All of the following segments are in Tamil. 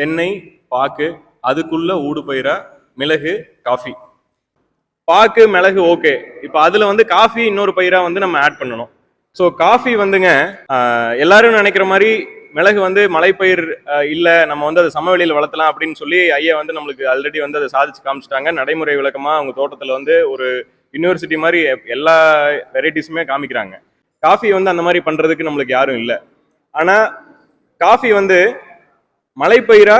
தென்னை பாக்கு அதுக்குள்ள ஊடு பயிரா மிளகு காஃபி. பாக்கு மிளகு ஓகே. இப்போ அதில் வந்து காஃபி இன்னொரு பயிராக வந்து நம்ம ஆட் பண்ணணும். ஸோ காஃபி வந்துங்க எல்லாரும் நினைக்கிற மாதிரி மிளகு வந்து மலைப்பயிர் இல்லை நம்ம வந்து அதை சமவெளியில் வளர்த்தலாம் அப்படின்னு சொல்லி ஐயா வந்து நம்மளுக்கு ஆல்ரெடி வந்து அதை சாதிச்சு காமிச்சிட்டாங்க. நடைமுறை விளக்கமாக அவங்க தோட்டத்தில் வந்து ஒரு யூனிவர்சிட்டி மாதிரி எல்லா வெரைட்டிஸுமே காமிக்கிறாங்க. காஃபி வந்து அந்த மாதிரி பண்ணுறதுக்கு நம்மளுக்கு யாரும் இல்லை. ஆனால் காஃபி வந்து மலைப்பயிறா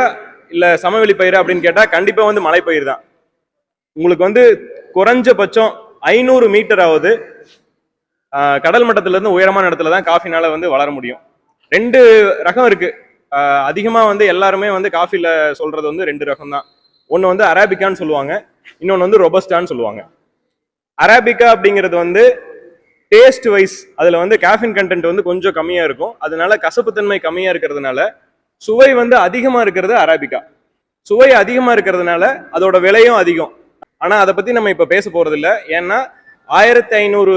இல்லை சமவெளி பயிரா அப்படின்னு கேட்டால் கண்டிப்பாக வந்து மலைப்பயிர் தான். உங்களுக்கு வந்து குறைஞ்சபட்சம் ஐநூறு மீட்டர் கடல் மட்டத்திலேருந்து உயரமான இடத்துல தான் காஃபினால் வந்து வளர முடியும். ரெண்டு ரகம் இருக்குது அதிகமாக வந்து எல்லாருமே வந்து காஃபியில் சொல்கிறது வந்து ரெண்டு ரகம் தான். ஒன்று வந்து அராபிக்கான்னு சொல்லுவாங்க இன்னொன்று வந்து ரொபஸ்டான்னு சொல்லுவாங்க. அராபிக்கா அப்படிங்கிறது வந்து டேஸ்ட் வைஸ் அதில் வந்து கேஃபின் கண்டென்ட் வந்து கொஞ்சம் கம்மியாக இருக்கும். அதனால கசப்புத்தன்மை கம்மியாக இருக்கிறதுனால சுவை வந்து அதிகமாக இருக்கிறது அராபிகா சுவை அதிகமாக இருக்கிறதுனால அதோட விலையும் அதிகம். ஆனால் அதை பற்றி நம்ம இப்போ பேச போகிறதில்ல ஏன்னா ஆயிரத்தி ஐநூறு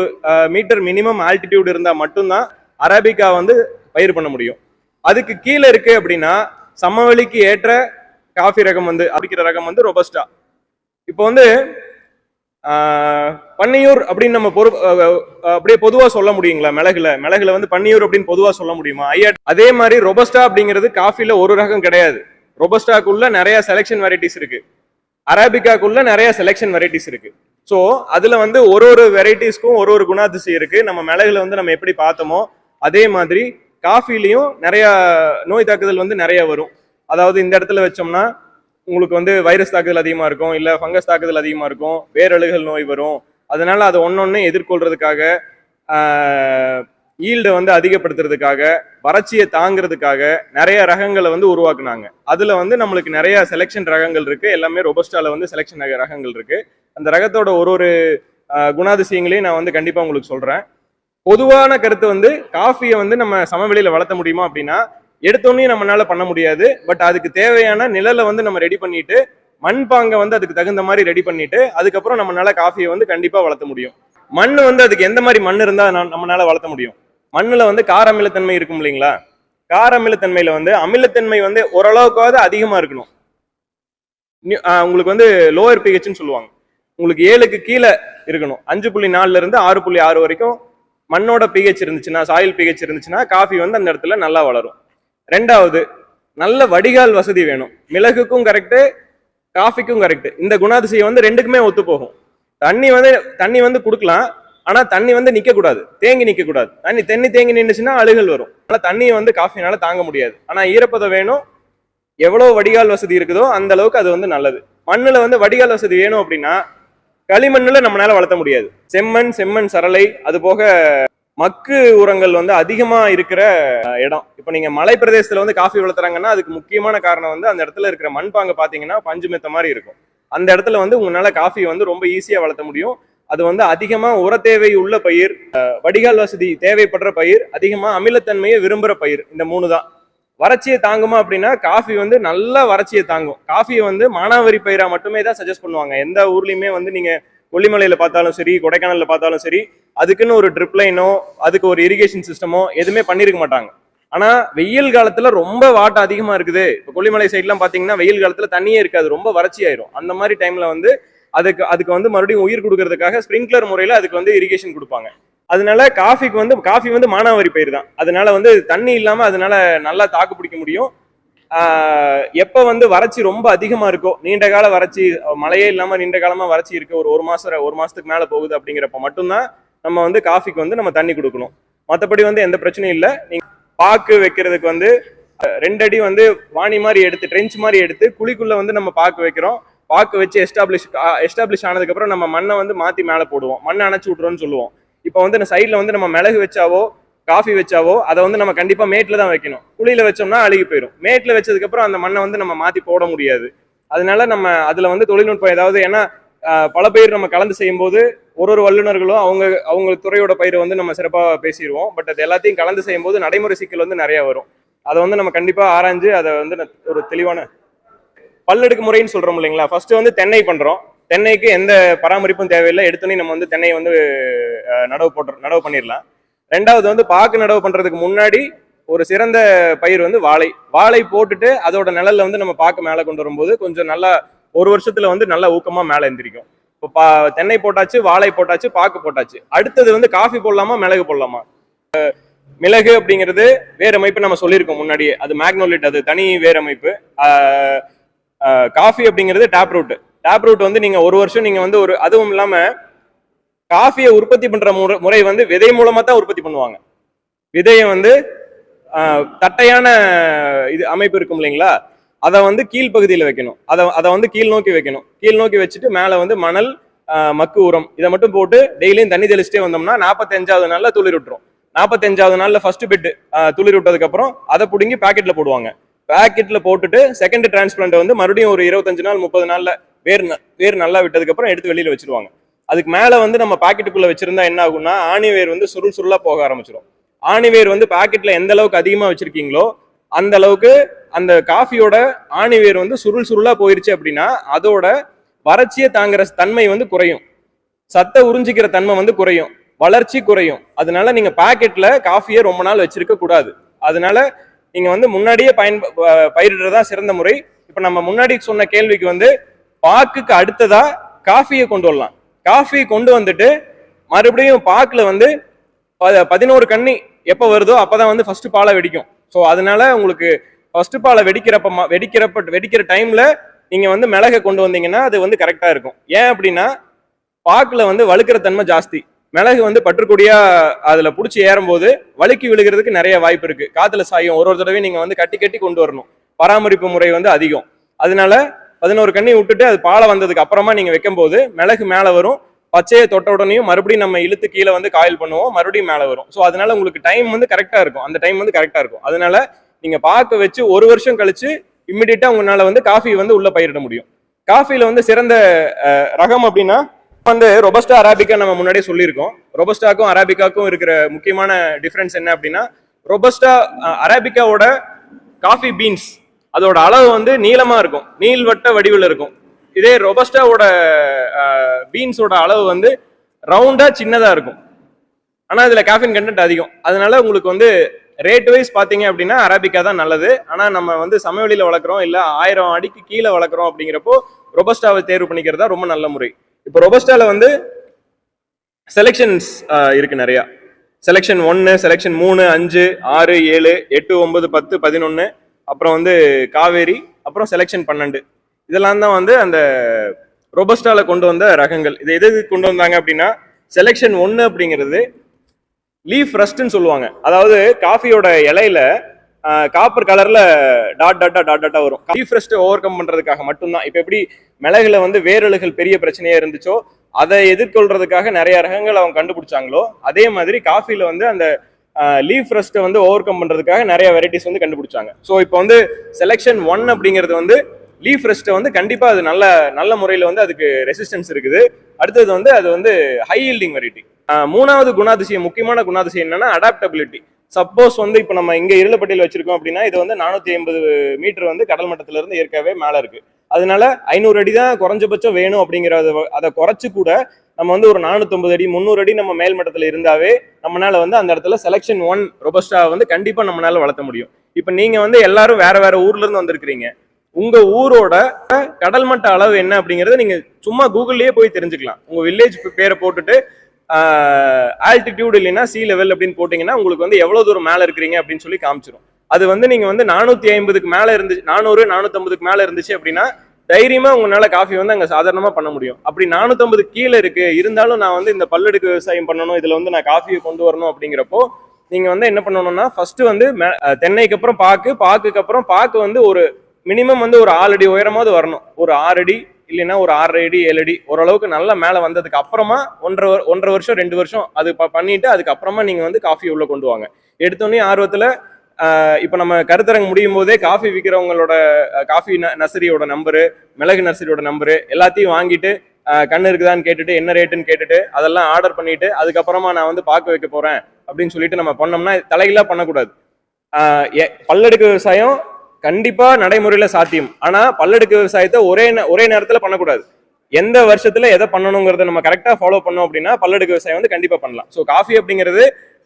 மீட்டர் மினிமம் ஆல்டிடியூட் இருந்தால் மட்டும்தான் அரேபிக்கா வந்து பயிர் பண்ண முடியும். அதுக்கு கீழே இருக்கு அப்படின்னா சமவெளிக்கு ஏற்ற காஃபி ரகம் வந்து அப்படிக்கிற ரகம் வந்து ரொபஸ்டா இப்போ வந்து பன்னியூர் அப்படின்னு நம்ம பொறு அப்படியே பொதுவாக சொல்ல முடியுங்களா? மிளகுல. மிளகுல வந்து பன்னியூர் அப்படின்னு பொதுவாக சொல்ல முடியுமா? ஐயா அதே மாதிரி ரொபஸ்டா அப்படிங்கிறது காஃபில ஒரு ரகம் கிடையாது. ரொபஸ்டாக்குள்ள நிறைய செலெக்ஷன் வெரைட்டிஸ் இருக்கு. அரேபிக்காக்குள்ள நிறைய செலெக்ஷன் வெரைட்டிஸ் இருக்கு. ஸோ அதுல வந்து ஒரு ஒரு வெரைட்டிஸ்க்கும் ஒரு ஒரு குணாதிசயம் இருக்கு. நம்ம மிளகுல வந்து நம்ம எப்படி பார்த்தோமோ அதே மாதிரி காஃபிலையும் நிறைய நோய் தாக்குதல் வந்து நிறைய வரும். அதாவது இந்த இடத்துல வச்சோம்னா உங்களுக்கு வந்து வைரஸ் தாக்குதல் அதிகமாக இருக்கும் இல்லை ஃபங்கஸ் தாக்குதல் அதிகமாக இருக்கும் வேரழுகல் நோய் வரும். அதனால் அதை ஒன்று எதிர்கொள்கிறதுக்காக ஈல்டை வந்து அதிகப்படுத்துறதுக்காக வறட்சியை தாங்கிறதுக்காக நிறைய ரகங்களை வந்து உருவாக்குனாங்க. அதில் வந்து நம்மளுக்கு நிறைய செலெக்ஷன் ரகங்கள் இருக்குது எல்லாமே ரொபஸ்டால வந்து செலெக்ஷன் ரகங்கள் இருக்குது அந்த ரகத்தோட ஒரு ஒரு குணாதிசயங்களையும் நான் வந்து கண்டிப்பாக உங்களுக்கு சொல்கிறேன் பொதுவான கருத்து வந்து காஃபியை வந்து நம்ம சமவெளியில் வளர்த்த முடியுமா அப்படின்னா எடுத்தோடனே நம்மளால பண்ண முடியாது. பட் அதுக்கு தேவையான நிழலை வந்து நம்ம ரெடி பண்ணிட்டு மண்பாங்கை வந்து அதுக்கு தகுந்த மாதிரி ரெடி பண்ணிட்டு அதுக்கப்புறம் நம்மளால காஃபியை வந்து கண்டிப்பா வளர்த்த முடியும். மண் வந்து அதுக்கு எந்த மாதிரி மண் இருந்தா நம்மளால வளர்த்த முடியும்? மண்ணுல வந்து கார அமிலத்தன்மை இருக்கும் இல்லைங்களா? கார அமிலத்தன்மையில வந்து அமிலத்தன்மை வந்து ஓரளவுக்காவது அதிகமா இருக்கணும். உங்களுக்கு வந்து லோயர் பிஹெச்னு சொல்லுவாங்க. உங்களுக்கு ஏழுக்கு கீழே இருக்கணும். அஞ்சு புள்ளி நாலுல இருந்து ஆறு புள்ளி ஆறு வரைக்கும் மண்ணோட பிஹெச் இருந்துச்சுன்னா சாயில் பிஹெச் இருந்துச்சுன்னா காஃபி வந்து அந்த இடத்துல நல்லா வளரும். ரெண்டாவது நல்ல வடிகால் வசதி வேணும். மிளகுக்கும் கரெக்டு காஃபிக்கும் கரெக்டு இந்த குணாதிசயம் வந்து ரெண்டுக்குமே ஒத்து போகும் தண்ணி வந்து தண்ணி வந்து கொடுக்கலாம். ஆனால் தண்ணி வந்து நிற்கக்கூடாது தேங்கி நிற்கக்கூடாது தண்ணி தண்ணி தேங்கி நின்றுச்சுன்னா அழுகல் வரும். ஆனால் தண்ணியை வந்து காஃபினால தாங்க முடியாது. ஆனால் ஈரப்பதம் வேணும். எவ்வளோ வடிகால் வசதி இருக்குதோ அந்த அளவுக்கு அது வந்து நல்லது. மண்ணில் வந்து வடிகால் வசதி வேணும் அப்படின்னா களிமண்ணில் நம்மளால வளர்த்த முடியாது. செம்மண் செம்மண் சரளை அது போக மக்கு உரங்கள் வந்து அதிகமா இருக்கிற இடம். இப்போ நீங்க மலை பிரதேசத்துல வந்து காஃபி வளர்த்துறாங்கன்னா அதுக்கு முக்கியமான காரணம் வந்து அந்த இடத்துல இருக்கிற மண்பாங்க பாத்தீங்கன்னா பஞ்சு மெத்த மாதிரி இருக்கும். அந்த இடத்துல வந்து உங்களால காஃபி வந்து ரொம்ப ஈஸியா வளர்த்த முடியும். அது வந்து அதிகமா உர தேவை உள்ள பயிர் வடிகால் வசதி தேவைப்படுற பயிர் அதிகமா அமிலத்தன்மையை விரும்புற பயிர் இந்த மூணு தான். வறட்சியை தாங்குமா அப்படின்னா காஃபி வந்து நல்லா வறட்சியை தாங்கும். காஃபியை வந்து மானாவரி பயிரா மட்டுமே தான் சஜஸ்ட் பண்ணுவாங்க. எந்த ஊர்லயுமே வந்து நீங்க கொல்லிமலையில் பார்த்தாலும் சரி கொடைக்கானலில் பார்த்தாலும் சரி அதுக்குன்னு ஒரு ட்ரிப் லைனோ அதுக்கு ஒரு இரிகேஷன் சிஸ்டமோ எதுவுமே பண்ணியிருக்க மாட்டாங்க. ஆனால் வெயில் காலத்தில் ரொம்ப வாட்டம் அதிகமாக இருக்குது. இப்போ கொல்லிமலை சைட்லாம் பார்த்தீங்கன்னா வெயில் காலத்தில் தண்ணியே இருக்காது ரொம்ப வறட்சி ஆயிரும். அந்த மாதிரி டைமில் வந்து அதுக்கு அதுக்கு வந்து மறுபடியும் உயிர் கொடுக்கறதுக்காக ஸ்ப்ரிங்க்லர் முறையில் அதுக்கு வந்து இரிகேஷன் கொடுப்பாங்க. அதனால காஃபிக்கு வந்து காஃபி வந்து மானாவாரி பயிர் தான். அதனால வந்து தண்ணி இல்லாமல் அதனால நல்லா தாக்கு பிடிக்க முடியும். எப்போ வந்து வறட்சி ரொம்ப அதிகமாக இருக்கோ நீண்ட கால வறட்சி மழையே இல்லாமல் நீண்ட காலமாக வறட்சி இருக்க ஒரு ஒரு மாசம் ஒரு மாதத்துக்கு மேலே போகுது அப்படிங்கிறப்ப மட்டும்தான் நம்ம வந்து காஃபிக்கு வந்து நம்ம தண்ணி கொடுக்கணும். மற்றபடி வந்து எந்த பிரச்சனையும் இல்லை. நீங்கள் பாக்கு வைக்கிறதுக்கு வந்து ரெண்டடி ரெண்டு அடி வந்து வாணி மாதிரி எடுத்து ட்ரெஞ்ச் மாதிரி எடுத்து குழிக்குள்ளே வந்து நம்ம பாக்கு வைக்கிறோம். பாக்கு வச்சு எஸ்டாப்ளிஷ் எஸ்டாப்ளிஷ் ஆனதுக்கப்புறம் நம்ம மண்ணை வந்து மாற்றி மேலே போடுவோம். மண்ணை அணைச்சி விட்றோன்னு சொல்லுவோம். இப்போ வந்து இந்த வந்து நம்ம மிளகு வச்சாவோ காஃபி வச்சாவோ அதை வந்து நம்ம கண்டிப்பாக மேட்டில் தான் வைக்கணும். குழியில் வச்சோம்னா அழுகி போயிடும் மேட்டில் வச்சதுக்கப்புறம் அந்த மண்ணை வந்து நம்ம மாற்றி போட முடியாது. அதனால நம்ம அதில் வந்து தொழில்நுட்பம் ஏதாவது ஏன்னா பல பயிர் நம்ம கலந்து செய்யும்போது ஒரு ஒரு வல்லுநர்களும் அவங்க அவங்க துறையோட பயிரை வந்து நம்ம சிறப்பாக பேசிடுவோம். பட் அது எல்லாத்தையும் கலந்து செய்யும்போது நடைமுறை சிக்கல் வந்து நிறையா வரும். அதை வந்து நம்ம கண்டிப்பாக ஆராய்ஞ்சு அதை வந்து ஒரு தெளிவான பல்லெடுக்கு முறைன்னு சொல்கிறோம் இல்லைங்களா? ஃபர்ஸ்ட் வந்து தென்னை பண்ணுறோம் தென்னைக்கு எந்த பராமரிப்பும் தேவையில்லை. எடுத்தோன்னே நம்ம வந்து தென்னை வந்து நடவு போட்டு நடவு பண்ணிடலாம். ரெண்டாவது வந்து பாக்கு நடவு பண்றதுக்கு முன்னாடி ஒரு சிறந்த பயிர் வந்து வாழை. வாழை போட்டுட்டு அதோட நிழல்ல வந்து நம்ம பாக்கு மேலே கொண்டு வரும்போது கொஞ்சம் நல்லா ஒரு வருஷத்துல வந்து நல்லா ஊக்கமா மேலே எந்திரிக்கும். இப்போ பா தென்னை போட்டாச்சு வாழை போட்டாச்சு பாக்கு போட்டாச்சு. அடுத்தது வந்து காஃபி போடலாமா மிளகு போடலாமா? மிளகு அப்படிங்கிறது வேற அமைப்பு நம்ம சொல்லியிருக்கோம் முன்னாடியே. அது மேக்னோலிட் அது தனி வேற அமைப்பு. காஃபி அப்படிங்கிறது டேப் ரூட் டேப் ரூட் வந்து நீங்க ஒரு வருஷம் நீங்க வந்து ஒரு அதுவும் இல்லாமல் காஃபியை உற்பத்தி பண்ற முறை முறை வந்து விதை மூலமா தான் உற்பத்தி பண்ணுவாங்க. விதையை வந்து தட்டையான இது அமைப்பு இருக்கும் இல்லைங்களா? அதை வந்து கீழ்ப்பகுதியில் வைக்கணும். அதை அதை வந்து கீழ் நோக்கி வைக்கணும். கீழ் நோக்கி வச்சுட்டு மேலே வந்து மணல் மக்கு உரம் இதை மட்டும் போட்டு டெய்லியும் தண்ணி தெளிச்சிட்டே வந்தோம்னா நாற்பத்தஞ்சாவது நாளில் துளிர் விட்டுரும். நாற்பத்தஞ்சாவது நாளில் ஃபர்ஸ்ட் பிட் துளிர் விட்டதுக்கப்புறம் அதை பிடுங்கி பேக்கெட்டில் போடுவாங்க. பேக்கெட்டில் போட்டுட்டு செகண்ட் டிரான்ஸ்பிளான்ட் வந்து மறுபடியும் ஒரு இருபத்தஞ்சு நாள் முப்பது நாளில் வேர் ந- வேர் நல்லா விட்டதுக்கப்புறம் எடுத்து வெளியில் வச்சிருவாங்க. அதுக்கு மேலே வந்து நம்ம பாக்கெட்டுக்குள்ளே வச்சிருந்தா என்ன ஆகும்னா ஆணிவேர் வந்து சுருள் சுருளாக போக ஆரம்பிச்சிடும் ஆணிவேர் வந்து பாக்கெட்டில் எந்த அளவுக்கு அதிகமாக வச்சிருக்கீங்களோ அந்த அளவுக்கு அந்த காஃபியோட ஆணிவேர் வந்து சுருள் சுருளாக போயிருச்சு அப்படின்னா அதோட வறட்சியை தாங்குற தன்மை வந்து குறையும். சத்தை உறிஞ்சிக்கிற தன்மை வந்து குறையும். வளர்ச்சி குறையும். அதனால நீங்கள் பாக்கெட்டில் காஃபியை ரொம்ப நாள் வச்சிருக்க கூடாது. அதனால நீங்கள் வந்து முன்னாடியே பயன் பயிரிடுறதா சிறந்த முறை. இப்போ நம்ம முன்னாடி சொன்ன கேள்விக்கு வந்து பாக்குக்கு அடுத்ததா காஃபியை கொண்டு வரலாம். காஃபி கொண்டு வந்துட்டு மறுபடியும் பாக்கில் வந்து ப- பதினோரு கன்னி எப்போ வருதோ அப்போ தான் வந்து ஃபர்ஸ்ட் பாலை வெடிக்கும். ஸோ அதனால உங்களுக்கு ஃபர்ஸ்ட் பாலை வெடிக்கிறப்ப ம- வெடிக்கிறப்ப வெடிக்கிற டைம்ல நீங்க வந்து மிளகை கொண்டு வந்தீங்கன்னா அது வந்து கரெக்டாக இருக்கும். ஏன் அப்படின்னா பாக்கில் வந்து வழுக்கிற தன்மை ஜாஸ்தி. மிளகு வந்து பற்றுக்கூடியா அதில் பிடிச்சி ஏறும்போது வழுக்கி விழுகிறதுக்கு நிறைய வாய்ப்பு இருக்கு. காத்துல சாயும். ஒரு ஒரு தடவையும் நீங்க வந்து கட்டி கட்டி கொண்டு வரணும். பராமரிப்பு முறை வந்து அதிகம். அதனால பதினோரு கண்ணி விட்டுட்டு அது பாலை வந்ததுக்கு அப்புறமா நீங்க வைக்கும்போது மிளகு மேலே வரும். பச்சையை தொட்ட உடனேயும் மறுபடியும் நம்ம இழுத்து கீழே வந்து காயில் பண்ணுவோம். மறுபடியும் மேலே வரும். ஸோ அதனால உங்களுக்கு டைம் வந்து கரெக்டாக இருக்கும். அந்த டைம் வந்து கரெக்டாக இருக்கும். அதனால நீங்க பார்க்க வச்சு ஒரு வருஷம் கழிச்சு இம்மிடியட்டா உங்களால் வந்து காஃபி வந்து உள்ள பயிரிட முடியும். காஃபியில் வந்து சிறந்த ரகம் அப்படின்னா வந்து ரொபஸ்டா அராபிக்கா நம்ம முன்னாடியே சொல்லியிருக்கோம். ரொபஸ்டாக்கும் அராபிக்காக்கும் இருக்கிற முக்கியமான டிஃப்ரென்ஸ் என்ன அப்படின்னா ரொபஸ்டா அராபிக்காவோட காஃபி பீன்ஸ் அதோட அளவு வந்து நீளமா இருக்கும். நீள்வட்ட வடிவில் இருக்கும். இதே ரொபஸ்டாவோட பீன்ஸோட அளவு வந்து ரவுண்டா சின்னதா இருக்கும். ஆனா இதுல காஃபின் கண்டென்ட் அதிகம். அதனால உங்களுக்கு வந்து ரேட் வைஸ் பாத்தீங்க அப்படின்னா அரபிக்கா தான் நல்லது. ஆனா நம்ம வந்து சமவெளியில வளர்க்குறோம் இல்ல ஆயிரம் அடிக்கு கீழே வளர்க்குறோம் அப்படிங்கிறப்போ ரொபஸ்டாவை தேர்வு பண்ணிக்கிறது தான் ரொம்ப நல்ல முறை. இப்போ ரொபஸ்டால வந்து செலெக்ஷன்ஸ் இருக்கு நிறையா. செலெக்ஷன் ஒன்று செலெக்ஷன் மூணு அஞ்சு ஆறு ஏழு எட்டு ஒன்பது பத்து பதினொன்று அப்புறம் வந்து காவேரி அப்புறம் செலெக்ஷன் பன்னெண்டு. இதெல்லாம் தான் வந்து அந்த ரொபஸ்டால கொண்டு வந்த ரகங்கள். இது எது எதுக்கு கொண்டு வந்தாங்க அப்படின்னா செலெக்ஷன் ஒன்று அப்படிங்கிறது லீஃப் ரஸ்ட்னு சொல்லுவாங்க. அதாவது காஃபியோட இலையில காப்பர் கலர்ல டாட் டாட்டா டாட் டாட்டா வரும். லீஃப் ரஸ்ட் ஓவர் கம் பண்றதுக்காக மட்டும்தான். இப்போ எப்படி மிளகுல வந்து வேரழுகள் பெரிய பிரச்சனையா இருந்துச்சோ அதை எதிர்கொள்றதுக்காக நிறைய ரகங்கள் அவங்க கண்டுபிடிச்சாங்களோ அதே மாதிரி காஃபில வந்து அந்த லீஃப் ரஸ்ட்டை வந்து ஓவர் கம் பண்ணுறதுக்காக நிறைய வெரைட்டிஸ் வந்து கண்டுபிடிச்சாங்க. ஸோ இப்போ வந்து செலெக்ஷன் ஒன் அப்படிங்கிறது வந்து லீஃப் ரெஸ்ட்டை வந்து கண்டிப்பாக அது நல்ல நல்ல முறையில் வந்து அதுக்கு ரெசிஸ்டன்ஸ் இருக்குது. அடுத்தது வந்து அது வந்து ஹை ஹீல்டிங் வெரைட்டி மூணாவது குணாதிசயம் முக்கியமான குணாதிசயம் என்னன்னா அடாப்டபிலிட்டி சப்போஸ் வந்து இப்போ நம்ம இங்கே இருளப்பட்டியில் வச்சிருக்கோம் அப்படின்னா இது வந்து நானூற்றி ஐம்பது மீட்டர் வந்து கடல் மட்டத்திலிருந்து ஏற்கவே மேலே இருக்குது அதனால ஐநூறு அடி தான் குறைஞ்சபட்சம் வேணும் அப்படிங்கிற அதை குறைச்சு கூட நம்ம வந்து ஒரு 450 அடி முந்நூறு அடி நம்ம மேல் மட்டத்துல இருந்தாவே நம்மளால வந்து அந்த இடத்துல செலெக்ஷன் ஒன் ரொபஸ்டா வந்து கண்டிப்பா நம்மளால வளர்த்த முடியும். இப்போ நீங்க வந்து எல்லாரும் வேற வேற ஊர்ல இருந்து வந்திருக்கிறீங்க. உங்க ஊரோட கடல் மட்ட அளவு என்ன அப்படிங்கறத நீங்க சும்மா கூகுள்லயே போய் தெரிஞ்சுக்கலாம். உங்க வில்லேஜ் பேரை போட்டுட்டு ஆல்டிடியூட் இல்லைன்னா சி லெவல் அப்படின்னு போட்டீங்கன்னா உங்களுக்கு வந்து எவ்வளவு தூரம் மேல இருக்கிறீங்க அப்படின்னு சொல்லி காமிச்சிடும் அது வந்து நீங்க வந்து நானூத்தி ஐம்பதுக்கு மேல இருந்துச்சு நானூறு நானூத்தம்பதுக்கு மேல இருந்துச்சு அப்படின்னா தைரியமா உங்களால காஃபி வந்து அங்க சாதாரணமா பண்ண முடியும். அப்படி நானூத்தம்பது கீழே இருக்கு. இருந்தாலும் நான் வந்து இந்த பல்லடுக்கு விவசாயம் பண்ணணும் இதுல வந்து நான் காஃபியை கொண்டு வரணும் அப்படிங்கிறப்போ நீங்க வந்து என்ன பண்ணணும்னா ஃபர்ஸ்ட் வந்து மே- தென்னைக்கு அப்புறம் பாக்கு பாக்குக்கு அப்புறம் பாக்கு வந்து ஒரு மினிமம் வந்து ஒரு ஆறு அடி உயரமாவது வரணும். ஒரு ஆறு அடி இல்லைன்னா ஒரு ஆறரை அடி ஏழு அடி ஓரளவுக்கு நல்லா மேலே வந்ததுக்கு அப்புறமா ஒன்றரை ஒன்றரை வருஷம் ரெண்டு வருஷம் அது ப- பண்ணிட்டு அதுக்கப்புறமா நீங்கள் நீங்க வந்து காஃபி உள்ள கொண்டு வாங்க. எடுத்தோடனே ஆர்வத்தில் இப்போ நம்ம கருத்தரங்கு முடியும் போதே காஃபி விற்கிறவங்களோட காஃபி நர்சரியோட நம்பரு மிளகு நர்சரியோட நம்பரு எல்லாத்தையும் வாங்கிட்டு கண்ணு இருக்குதான்னு கேட்டுட்டு என்ன ரேட்டுன்னு கேட்டுட்டு அதெல்லாம் ஆர்டர் பண்ணிட்டு அதுக்கப்புறமா நான் வந்து பார்க்க வைக்க போறேன் அப்படின்னு சொல்லிட்டு நம்ம பண்ணோம்னா தலைகளாக பண்ணக்கூடாது. எ- பல்லடுக்கு விவசாயம் கண்டிப்பா நடைமுறையில சாத்தியம். ஆனா பல்லடுக்கு விவசாயத்தை ஒரே ஒரே நேரத்துல பண்ணக்கூடாது. எந்த வருஷத்துல எதை பண்ணணுங்கிறத நம்ம கரெக்டா ஃபாலோ பண்ணோம் அப்படின்னா பல்லடுக்கு விவசாயம் வந்து கண்டிப்பா பண்ணலாம். ஸோ காஃபி அப்படிங்கிறது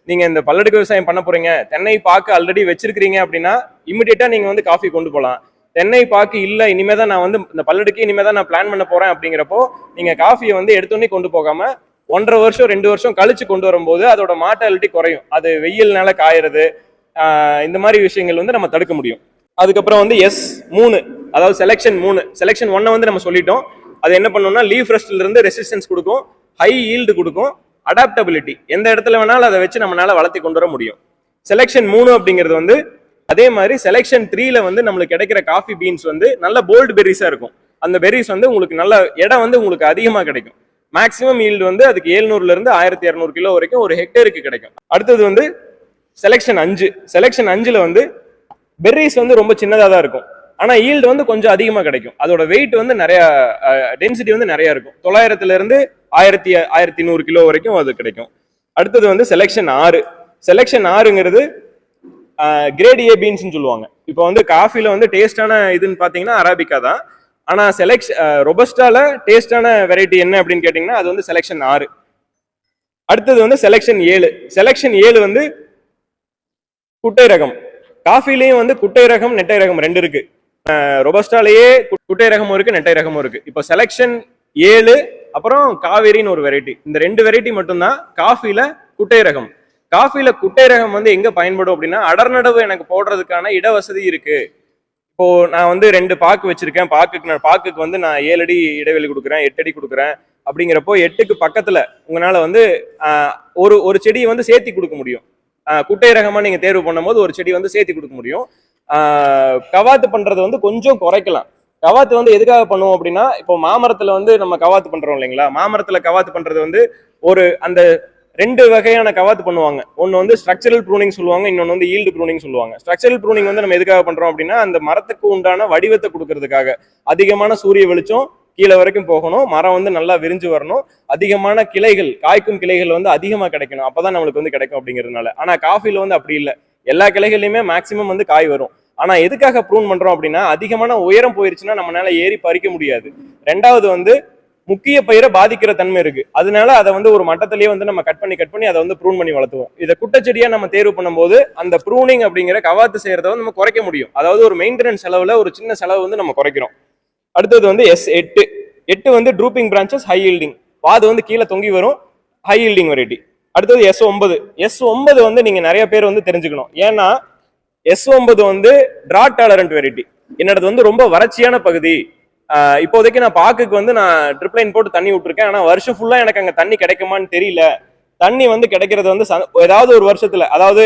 நீங்கள் இந்த பல்லடுக்கு விவசாயம் பண்ண போறீங்க தென்னை பாக்கு ஆல்ரெடி வச்சிருக்கிறீங்க அப்படின்னா இமிடியேட்டா நீங்கள் வந்து காஃபி கொண்டு போகலாம் தென்னை பாக்கு இல்லை இனிமே தான் நான் வந்து இந்த பல்லடுக்கு இனிமே தான் நான் பிளான் பண்ண போறேன் அப்படிங்கிறப்போ நீங்கள் காஃபியை வந்து எடுத்தோடனே கொண்டு போகாம ஒன்றரை வருஷம் ரெண்டு வருஷம் கழிச்சு கொண்டு வரும்போது அதோட மாட்டாலிட்டி குறையும். அது வெயில்னால காயறது இந்த மாதிரி விஷயங்கள் வந்து நம்ம தடுக்க முடியும். அதுக்கப்புறம் வந்து எஸ் மூணு அதாவது செலெக்ஷன் மூணு. செலெக்ஷன் ஒன்னை வந்து நம்ம சொல்லிட்டோம். அது என்ன பண்ணோம்னா லீஃப் ரெஸ்ட்ல இருந்து ரெசிஸ்டன்ஸ் கொடுக்கும் ஹை ஈல்டு கொடுக்கும். அடாப்டபிலிட்டி எந்த இடத்துல வேணாலும் அதை வச்சு நம்மளால வளர்த்தி கொண்டு வர முடியும். செலெக்ஷன் மூணு அப்படிங்கிறது வந்து அதே மாதிரி செலெக்ஷன் த்ரீல வந்து நம்மளுக்கு கிடைக்கிற காஃபி பீன்ஸ் வந்து நல்ல போல்டு பெரிஸா இருக்கும். அந்த பெரிஸ் வந்து உங்களுக்கு நல்ல இடம் வந்து உங்களுக்கு அதிகமாக கிடைக்கும். மேக்ஸிமம் ஈல்டு வந்து அதுக்கு 700 இருந்து ஆயிரத்தி இரநூறு கிலோ வரைக்கும் ஒரு ஹெக்டேருக்கு கிடைக்கும். அடுத்தது வந்து செலெக்ஷன் அஞ்சு. செலெக்ஷன் அஞ்சுல வந்து பெர்ரிஸ் வந்து ரொம்ப சின்னதாக தான் இருக்கும். ஆனா ஈல்டு வந்து கொஞ்சம் அதிகமா கிடைக்கும். அதோட வெயிட் வந்து நிறைய டென்சிட்டி வந்து நிறைய இருக்கும். தொள்ளாயிரத்துல இருந்து ஆயிரத்தி ஆயிரத்தி நூறு கிலோ வரைக்கும் அது கிடைக்கும். அடுத்தது வந்து செலெக்ஷன் ஆறு. செலெக்ஷன் ஆறுங்கிறது கிரேட் ஏ பீன்ஸ்னு சொல்லுவாங்க. இப்போ வந்து காஃபில வந்து டேஸ்டான இதுன்னு பாத்தீங்கன்னா அராபிக்கா தான். ஆனா செலக்ஷ் ரொபஸ்டால டேஸ்டான வெரைட்டி என்ன அப்படின்னு கேட்டிங்கன்னா அது வந்து செலெக்ஷன் ஆறு. அடுத்தது வந்து செலெக்ஷன் ஏழு. செலெக்ஷன் ஏழு வந்து குட்டை ரகம். காஃபிலையும் வந்து குட்டை ரகம் நெட்டை ரகம் ரெண்டு இருக்கு. ரொபஸ்டாலேயே குட்டை ரகமும் இருக்கு நெட்டை ரகமும் இருக்கு. இப்போ செலெக்ஷன் ஏழு அப்புறம் காவேரின்னு ஒரு வெரைட்டி இந்த ரெண்டு வெரைட்டி மட்டும்தான் காஃபில குட்டை ரகம் காஃபில குட்டை ரகம் வந்து எங்க பயன்படும் அப்படின்னா அடர்நடவு எனக்கு போடுறதுக்கான இடவசதி இருக்கு. இப்போ நான் வந்து ரெண்டு பாக்கு வச்சிருக்கேன். பாக்குக்கு நான் பாக்குக்கு வந்து நான் ஏழு அடி இடைவெளி கொடுக்குறேன் எட்டு அடி கொடுக்குறேன். அப்படிங்கிறப்போ எட்டுக்கு பக்கத்துல உங்களால வந்து ஒரு ஒரு செடியை வந்து சேர்த்தி கொடுக்க முடியும். குட்டை ரகமா நீங்க தேர்வு பண்ணும்போது ஒரு செடி வந்து சேர்த்தி கொடுக்க முடியும். கவாத்து பண்றது வந்து கொஞ்சம் குறைக்கலாம். கவாத்து வந்து எதுக்காக பண்ணுவோம் அப்படின்னா இப்போ மாமரத்துல வந்து நம்ம கவாத்து பண்றோம் இல்லைங்களா? மாமரத்துல கவாத்து பண்றது வந்து ஒரு அந்த ரெண்டு வகையான கவாத்து பண்ணுவாங்க. ஒன்று வந்து ஸ்ட்ரக்சரல் ப்ரூனிங் சொல்லுவாங்க இன்னொன்று வந்து ஈல்டு ப்ரூனிங் சொல்லுவாங்க. ஸ்ட்ரக்சரல் ப்ரூனிங் வந்து நம்ம எதுக்காக பண்ணுறோம் அப்படின்னா அந்த மரத்துக்கு உண்டான வடிவத்தை கொடுக்கறதுக்காக. அதிகமான சூரிய வெளிச்சம் கீழே வரைக்கும் போகணும். மரம் வந்து நல்லா விரிஞ்சு வரணும். அதிகமான கிளைகள் காய்க்கும் கிளைகள் வந்து அதிகமாக கிடைக்கணும். அப்பதான் நம்மளுக்கு வந்து கிடைக்கும் அப்படிங்கிறதுனால. ஆனால் காஃபியில் வந்து அப்படி இல்லை. எல்லா கிளைகள்லையுமே மேக்சிமம் வந்து காய் வரும். ஆனா எதுக்காக ப்ரூன் பண்றோம் அப்படின்னா அதிகமான உயரம் போயிருச்சுன்னா நம்மளால ஏறி பறிக்க முடியாது. ரெண்டாவது வந்து முக்கிய பயிரை பாதிக்கிற தன்மை இருக்கு. அதனால அதை வந்து ஒரு மட்டத்திலேயே வந்து நம்ம கட் பண்ணி கட் பண்ணி அதை வந்து ப்ரூன் பண்ணி வளர்த்துவோம். இதை குட்டச்செடியா நம்ம தேர்வு பண்ணும்போது அந்த ப்ரூனிங் அப்படிங்கிற கவாத்து செய்யறத வந்து நம்ம குறைக்க முடியும். அதாவது ஒரு மெயின்டெனன்ஸ் செலவுல ஒரு சின்ன செலவு வந்து நம்ம குறைக்கிறோம். அடுத்தது வந்து எஸ் எட்டு. எட்டு வந்து ட்ரூப்பிங் பிரான்ச்சஸ் ஹை ஹீல்டிங் பாது வந்து கீழே தொங்கி வரும் ஹை ஹீல்டிங் வெரைட்டி அடுத்தது எஸ் ஒன்பது. எஸ் ஒன்பது வந்து நீங்க நிறைய பேர் வந்து தெரிஞ்சுக்கணும். ஏன்னா எஸ் ஒன்பது வந்து ட்ரா டாலரண்ட் வெரைட்டி என்னோடது வந்து ரொம்ப வறட்சியான பகுதி. இப்போதைக்கு நான் பாக்குக்கு வந்து நான் ட்ரிப்ளைன் போட்டு தண்ணி விட்டுருக்கேன். ஆனால் வருஷம் ஃபுல்லா எனக்கு அங்கே தண்ணி கிடைக்குமான்னு தெரியல. தண்ணி வந்து கிடைக்கிறது வந்து ச- ஏதாவது ஒரு வருஷத்துல. அதாவது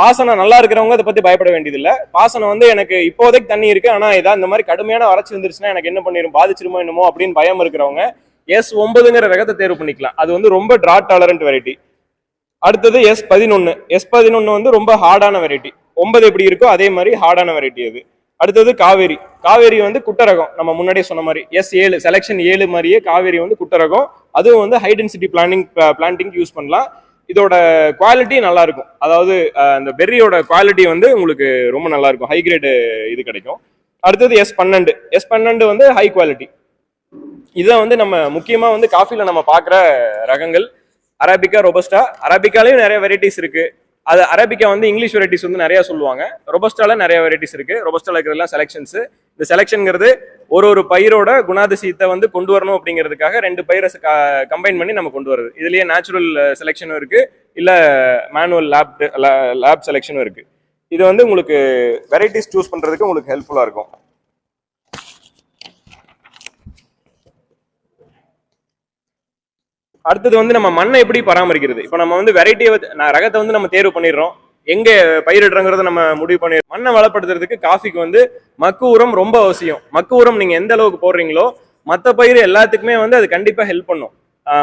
பாசனம் நல்லா இருக்கிறவங்க அதை பத்தி பயப்பட வேண்டியதில்லை. பாசனம் வந்து எனக்கு இப்போதைக்கு தண்ணி இருக்கு. ஆனா ஏதாவது இந்த மாதிரி கடுமையான வறட்சி வந்துருச்சுன்னா எனக்கு என்ன பண்ணிரும்? பாதிச்சிருமோ என்னமோ அப்படின்னு பயம் இருக்கிறவங்க எஸ் ஒன்பதுங்கிற ரகத்தை தேர்வு பண்ணிக்கலாம். அது வந்து ரொம்ப டிராட் டாலரண்ட் வெரைட்டி அடுத்தது எஸ் பதினொன்னு. எஸ் பதினொன்னு வந்து ரொம்ப ஹார்டான வெரைட்டி ஒன்பது எப்படி இருக்கோ அதே மாதிரி ஹார்டான வெரைட்டி அது. அடுத்தது காவேரி. காவேரி வந்து குட்டரகம். நம்ம முன்னாடியே சொன்ன மாதிரி எஸ் ஏழு செலெக்ஷன் ஏழு மாதிரியே காவேரி வந்து குட்டரகம். அதுவும் வந்து high density planning planting use பண்ணலாம். இதோட குவாலிட்டி நல்லா இருக்கும் அதாவது அந்த பெர்ரியோட குவாலிட்டி வந்து உங்களுக்கு ரொம்ப நல்லா இருக்கும் ஹை கிரேடு இது கிடைக்கும். அடுத்தது எஸ் பன்னெண்டு. எஸ் பன்னெண்டு வந்து ஹை குவாலிட்டி இதை வந்து நம்ம முக்கியமாக வந்து காஃபியில் நம்ம பார்க்குற ரகங்கள். அரபிக்கா ரொபஸ்டா அரபிக்காலையும் நிறைய வெரைட்டிஸ் இருக்கு. அது அரபிக்கா வந்து இங்கிலீஷ் வெரைட்டிஸ் வந்து நிறைய சொல்லுவாங்க. ரொபஸ்டால நிறைய வெரைட்டிஸ் இருக்கு. ரொபஸ்டால இருக்கிறதெல்லாம் செலெக்ஷன்ஸ் இந்த செலெக்ஷன்ங்கிறது ஒரு ஒரு பயிரோட குணாதிசயத்தை வந்து கொண்டு வரணும் அப்படிங்கிறதுக்காக ரெண்டு பயிரை கம்பைன் பண்ணி நம்ம கொண்டு வருது. இதுலயே நேச்சுரல் செலெக்ஷனும் இருக்கு. இல்ல மேனுவல் லேப் லேப் செலெக்ஷனும் இருக்கு. இது வந்து உங்களுக்கு வெரைட்டிஸ் சூஸ் பண்றதுக்கு உங்களுக்கு ஹெல்ப்ஃபுல்லா இருக்கும். அடுத்தது வந்து நம்ம மண்ணை எப்படி பராமரிக்கிறது? இப்போ நம்ம வந்து வெரைட்டியை ரகத்தை வந்து நம்ம தேர்வு பண்ணிடுறோம். எங்க பயிரிடுறோங்கிறத நம்ம முடிவு பண்ணி மண்ணை வளப்படுத்துறதுக்கு காஃபிக்கு வந்து மக்கு உரம் ரொம்ப அவசியம். மக்கு உரம் நீங்க எந்த அளவுக்கு போடுறீங்களோ மற்ற பயிர் எல்லாத்துக்குமே வந்து அது கண்டிப்பா ஹெல்ப் பண்ணும்.